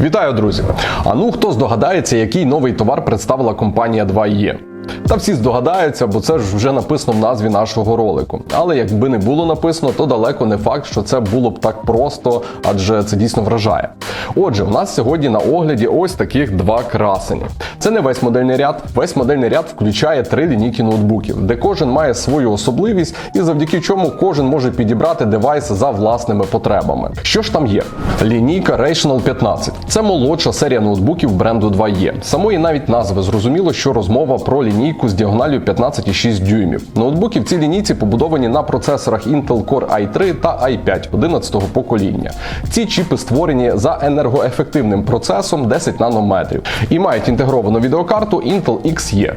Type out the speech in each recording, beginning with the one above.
Вітаю, друзі! А ну хто здогадається, який новий товар представила компанія 2E? Та всі здогадаються, бо це ж вже написано в назві нашого ролику. Але якби не було написано, то далеко не факт, що це було б так просто, адже це дійсно вражає. Отже, у нас сьогодні на огляді ось таких два красені. Це не весь модельний ряд. Весь модельний ряд включає три лінійки ноутбуків, де кожен має свою особливість, і завдяки чому кожен може підібрати девайс за власними потребами. Що ж там є? Лінійка Rational 15. Це молодша серія ноутбуків бренду 2E. Самої навіть назви зрозуміло, що розмова про лінійку з діагоналю 15,6 дюймів. Ноутбуки в цій лінійці побудовані на процесорах Intel Core i3 та i5 11-го покоління. Ці чіпи створені за енергоефективним процесом 10 нанометрів і мають інтегровану відеокарту Intel XE.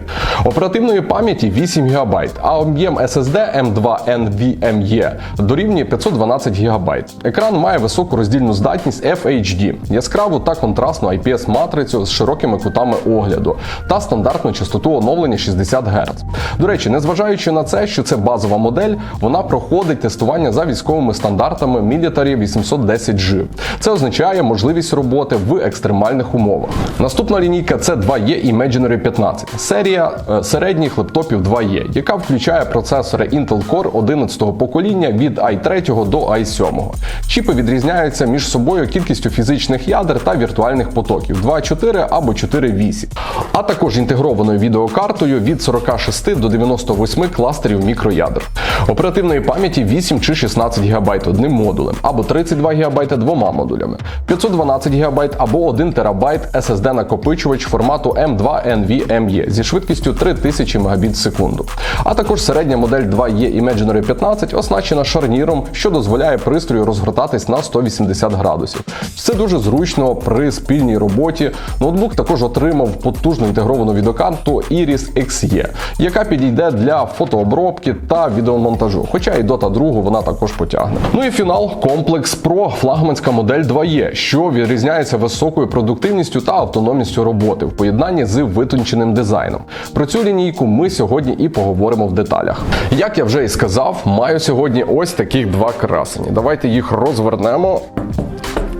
Оперативної пам'яті 8 ГБ, а об'єм SSD M2 NVMe дорівнює 512 ГБ. Екран має високу роздільну здатність FHD, яскраву та контрастну IPS-матрицю з широкими кутами огляду та стандартну частоту оновлення 60 Гц. До речі, незважаючи на це, що це базова модель, вона проходить тестування за військовими стандартами Military 810G. Це означає можливість роботи в екстремальних умовах. Наступна лінійка це 2E Imaginary 15, серія е, середніх лептопів 2E, яка включає процесори Intel Core 11-го покоління від i3 до i7. Чіпи відрізняються між собою кількістю фізичних ядер та віртуальних потоків 2.4 або 4.8, а також інтегрованою відеокартою від 46 до 98 кластерів мікроядер. Оперативної пам'яті 8 чи 16 ГБ одним модулем, або 32 ГБ двома модулями, 512 ГБ або 1 ТБ SSD накопичувач формату M2 NVMe зі швидкістю 3000 Мбіт в секунду. А також середня модель 2E Imaginary 15 оснащена шарніром, що дозволяє пристрою розгортатись на 180 градусів. Це дуже зручно при спільній роботі. Ноутбук також отримав потужну інтегровану відеокарту Iris XE, яка підійде для фотообробки та відеомонтажу. Хоча і Dota 2 вона також потягне. Ну і фінал Complex Pro флагманська модель 2E, що відрізняється високою продуктивністю та автономністю роботи в поєднанні з витонченим дизайном. Про цю лінійку ми сьогодні і поговоримо в деталях. Як я вже і сказав, маю сьогодні ось таких два красені. Давайте їх розвернемо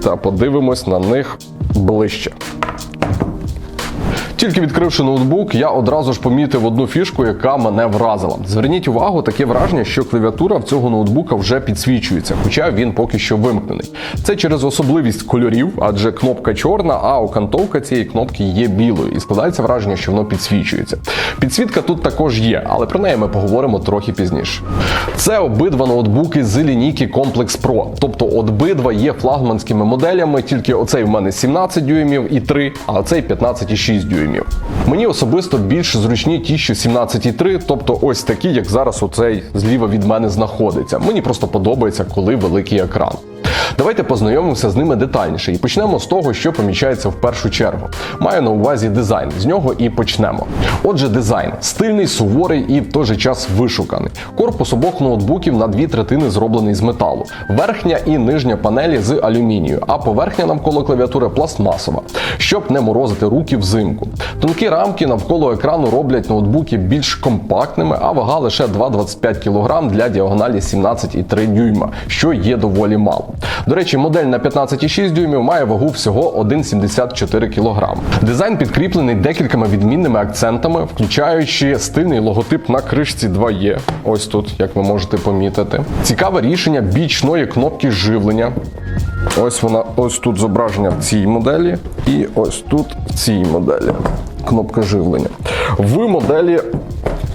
та подивимось на них ближче. Тільки відкривши ноутбук, я одразу ж помітив одну фішку, яка мене вразила. Зверніть увагу, таке враження, що клавіатура в цього ноутбука вже підсвічується, хоча він поки що вимкнений. Це через особливість кольорів, адже кнопка чорна, а окантовка цієї кнопки є білою, і складається враження, що воно підсвічується. Підсвітка тут також є, але про неї ми поговоримо трохи пізніше. Це обидва ноутбуки з лінійки Complex Pro, тобто обидва є флагманськими моделями, тільки оцей в мене 17 дюймів і 3, а оцей 15,6 дюймів. Мені особисто більш зручні ті, що 17,3, тобто ось такі, як зараз оцей зліва від мене знаходиться. Мені просто подобається, коли великий екран. Давайте познайомимося з ними детальніше і почнемо з того, що помічається в першу чергу. Маю на увазі дизайн, з нього і почнемо. Отже, дизайн стильний, суворий і в той же час вишуканий. Корпус обох ноутбуків на дві третини зроблений з металу, верхня і нижня панелі з алюмінію, а поверхня навколо клавіатури пластмасова, щоб не морозити руки взимку. Тонкі рамки навколо екрану роблять ноутбуки більш компактними, а вага лише 2,25 кг для діагоналі 17,3 дюйма, що є доволі мало. До речі, модель на 15,6 дюймів має вагу всього 1,74 кг. Дизайн підкріплений декількома відмінними акцентами, включаючи стильний логотип на кришці 2E. Ось тут, як ви можете помітити. Цікаве рішення бічної кнопки живлення. Ось вона, ось тут зображення в цій моделі, і ось тут в цій моделі. Кнопка живлення. В моделі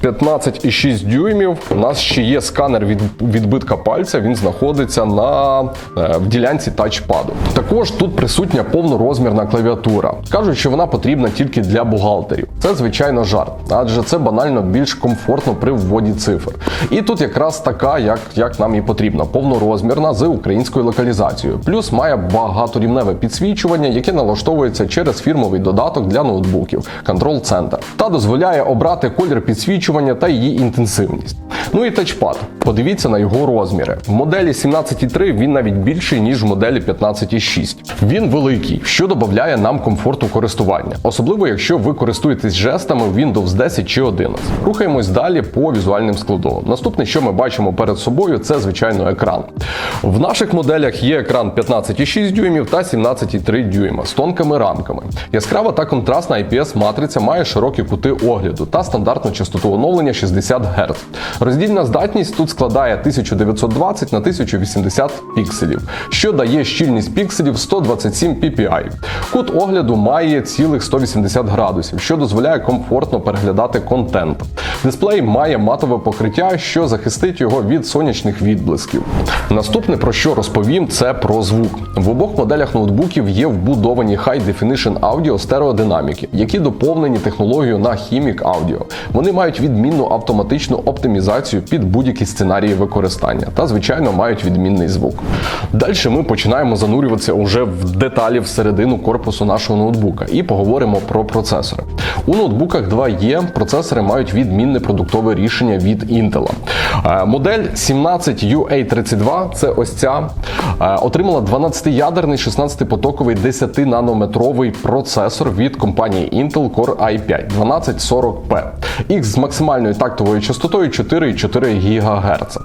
15,6 дюймів. У нас ще є сканер від відбитка пальця. Він знаходиться на е, в ділянці тачпаду. Також тут присутня повнорозмірна клавіатура. Кажуть, що вона потрібна тільки для бухгалтерів. Це звичайно жарт, адже це банально більш комфортно при вводі цифр. І тут якраз така, як, як нам і потрібно, повнорозмірна з українською локалізацією. Плюс має багаторівневе підсвічування, яке налаштовується через фірмовий додаток для ноутбуків Control Center. Та дозволяє обрати колір підсвічування підсвічування та її інтенсивність. Ну і тачпад. Подивіться на його розміри. В моделі 17.3 він навіть більший, ніж в моделі 15.6. Він великий, що додає нам комфорту користування, особливо якщо ви користуєтесь жестами Windows 10 чи 11. Рухаємось далі по візуальним складовим. Наступне, що ми бачимо перед собою, це звичайно екран. В наших моделях є екран 15,6 дюймів та 17,3 дюйма з тонкими рамками. Яскрава та контрастна IPS матриця має широкі кути огляду та стандартну частоту оновлення 60 Гц. Роздільна здатність тут складає 1920 на 1080 пікселів, що дає щільність пікселів 127 ppi. Кут огляду має цілих 180 градусів, що дозволяє комфортно переглядати контент. Дисплей має матове покриття, що захистить його від сонячних відблисків. Наступне про що розповім, це про звук. В обох моделях ноутбуків є вбудовані High Definition Audio стереодинаміки, які доповнені технологією на Himic Audio. Вони мають відмінну автоматичну оптимізацію під будь-які сценарії використання та, звичайно, мають відмінний звук. Далі ми починаємо занурюватися уже в деталі всередину корпусу нашого ноутбука і поговоримо про процесори. У ноутбуках 2E процесори мають відмінне продуктове рішення від Intel. Е, Модель 17UA32, це ось ця, е, отримала 12-ядерний 16-потоковий 10-нанометровий процесор від компанії Intel Core i5 1240p. X з максимальною тактовою частотою 4,4 ГГц.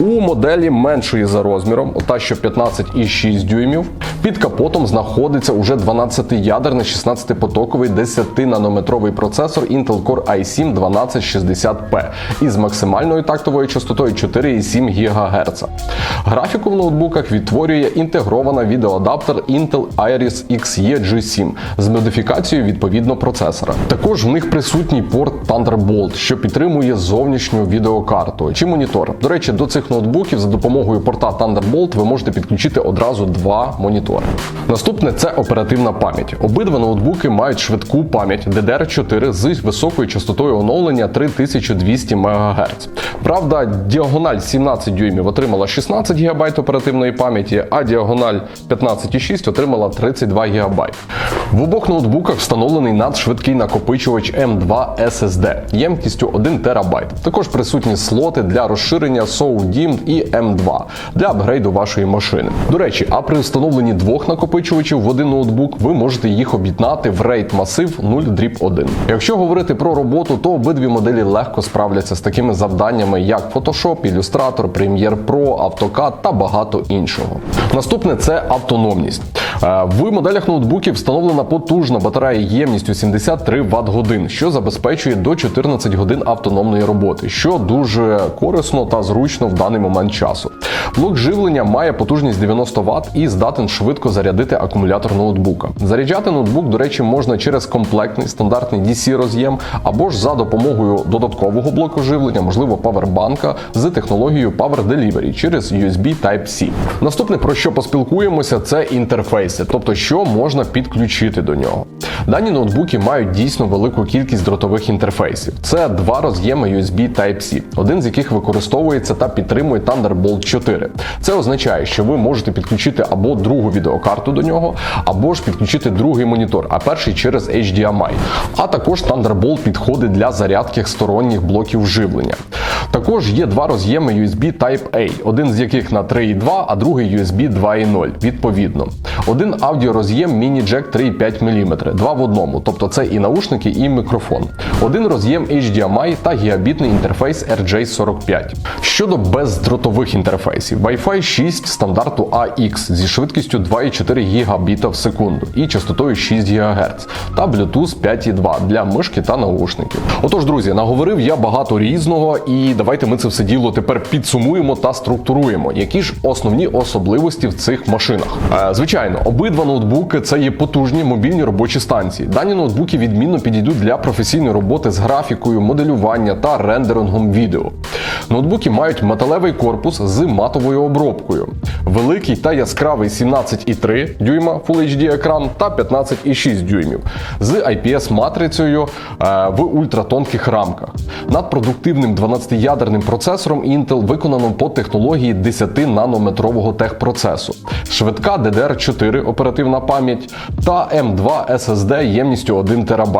У моделі меншої за розміром, та що 15,6 дюймів, під капотом знаходиться уже 12-ядерний 16-потоковий 10-нанометровий процесор Intel Core i7 1260p із максимальною тактовою частотою 4,7 ГГц. Графіку в ноутбуках відтворює інтегрована відеоадаптер Intel Iris Xe G7 з модифікацією відповідно процесора. Також в них присутній порт Thunderbolt, що підтримує зовнішню відеокарту чи монітор. До речі, до цих ноутбуків за допомогою порта Thunderbolt ви можете підключити одразу два монітори. Наступне це оперативна пам'ять. Обидва ноутбуки мають швидку пам'ять DDR4 з високою частотою оновлення 3200 МГц. Правда, діагональ 17 дюймів отримала 16 ГБ оперативної пам'яті, а діагональ 15,6 отримала 32 ГБ. В обох ноутбуках встановлений надшвидкий накопичувач M2 SSD ємкістю 1 ТБ. Також присутні слоти для розширення SODIMM і M2 для апгрейду вашої машини. До речі, а при встановленні двох накопичувачів в один ноутбук ви можете їх об'єднати в RAID масив 0 1. Якщо говорити про роботу, то обидві моделі легко справляться з такими завданнями, як Photoshop, Illustrator, Premiere Pro, AutoCAD та багато іншого. Наступне це автономність. Е, В моделях ноутбуків встановлена потужна батарея ємністю 73 Вт годин, що забезпечує до 14 годин автономної роботи, що дуже корисно та зручно в даний момент часу. Блок живлення має потужність 90 Вт і здатен швидко зарядити акумулятор ноутбука. Заряджати ноутбук, до речі, можна через комплектний стандартний DC роз'єм або ж за допомогою додаткового блоку живлення, можливо, павербанка з технологією Power Delivery через USB Type-C. Наступне про що поспілкуємося, це інтерфейси, тобто що можна підключити до нього. Дані ноутбуки мають дійсно велику кількість дротових інтерфейсів. Це два роз'єми USB Type-C, один з яких використовується та підтримує Thunderbolt 4. Це означає, що ви можете підключити або другу відеокарту до нього, або ж підключити другий монітор, а перший через HDMI. А також Thunderbolt підходить для зарядки сторонніх блоків живлення. Також є два роз'єми USB Type-A, один з яких на 3.2, а другий USB 2.0, відповідно. Один аудіороз'єм міні-джек 3,5 мм, два в одному, тобто це і наушники, і мікрофон. Один роз'єм HDMI та гігабітний інтерфейс RJ45. Щодо бездротових інтерфейсів, Wi-Fi 6 стандарту AX зі швидкістю 2,4 Гбіта в секунду і частотою 6 ГГц та Bluetooth 5.2 для мишки та наушників. Отож, друзі, наговорив я багато різного, і давайте ми це все діло тепер підсумуємо та структуруємо, які ж основні особливості в цих машинах. Е, звичайно, обидва ноутбуки це є потужні мобільні робочі станції. Дані ноутбуки відмінно підійдуть для професійної роботи з графікою, моделювання та рендерингом відео. Ноутбуки мають металевий корпус з матовою обробкою, великий та яскравий 17,3 дюйма Full HD екран та 15,6 дюймів з IPS матрицею е, в ультратонких рамках. Над продуктивним 12-ядерним процесором Intel, виконаним по технології 10-нанометрового техпроцесу, швидка DDR4 оперативна пам'ять та M2 SSD ємністю 1 ТБ.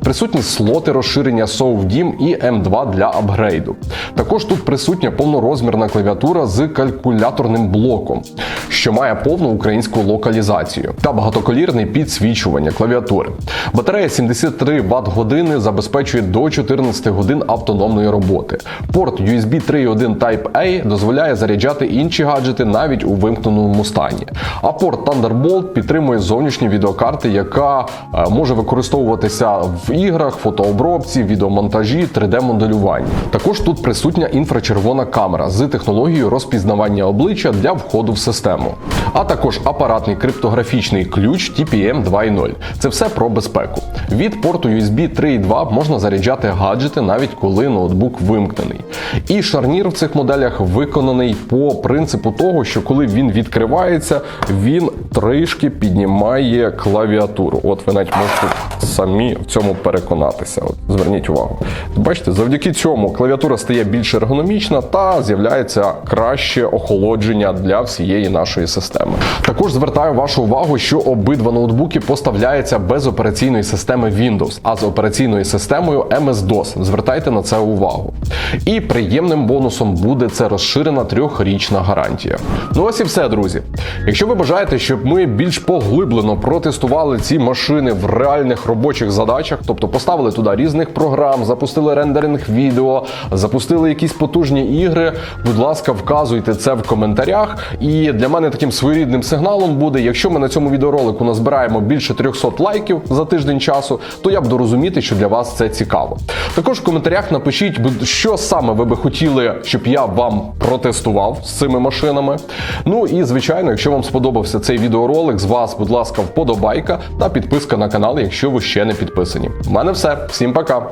Присутні слоти розширення SOFDIMM і M2 для апгрейду. Також тут присутня повнорозмірна клавіатура з калькуляторним блоком, що має повну українську локалізацію та багатоколірне підсвічування клавіатури. Батарея 73 Вт години забезпечує до 14 годин автономної роботи. Порт USB 3.1 Type-A дозволяє заряджати інші гаджети навіть у вимкненому стані. А порт Thunderbolt підтримує зовнішні відеокарти, яка е, може використовуватися в іграх, фотообробці, відеомонтажі, 3D-моделюванні. Також тут присутня інфрачервона камера з технологією розпізнавання обличчя для входу в систему, а також апаратний криптографічний ключ TPM 2.0. Це все про безпеку. Від порту USB 3.2 можна заряджати гаджети навіть коли ноутбук вимкнений. І шарнір в цих моделях виконаний по принципу того, що коли він відкривається, він трішки піднімає клавіатуру. От ви навіть можете самі в цьому переконатися. От зверніть увагу. Бачите, завдяки цьому клавіатура стає більш ергономічна та з'являється краще охолодження для всієї нашої системи. Також звертаю вашу увагу, що обидва ноутбуки поставляються без операційної системи Windows, а з операційною системою MS-DOS. Звертайте на це увагу. І приємним бонусом буде це розширена трьохрічна гарантія. Ну ось і все, друзі. Якщо ви бажаєте, щоб ми більш поглиблено протестували ці машини в реальних робочих задачах, тобто поставили туди різних програм, запустили рендеринг відео, запустили якісь потужні ігри. Будь ласка, вказуйте це в коментарях. І для мене таким своєрідним сигналом буде, якщо ми на цьому відеоролику назбираємо більше 300 лайків за тиждень часу, то я буду розуміти, що для вас це цікаво. Також в коментарях напишіть, що саме ви би хотіли, щоб я вам протестував з цими машинами. Ну і звичайно, якщо вам сподобався цей відеоролик, з вас, будь ласка, вподобайка та підписка на канал, якщо ви ще не підписані. У мене все. Всім пока.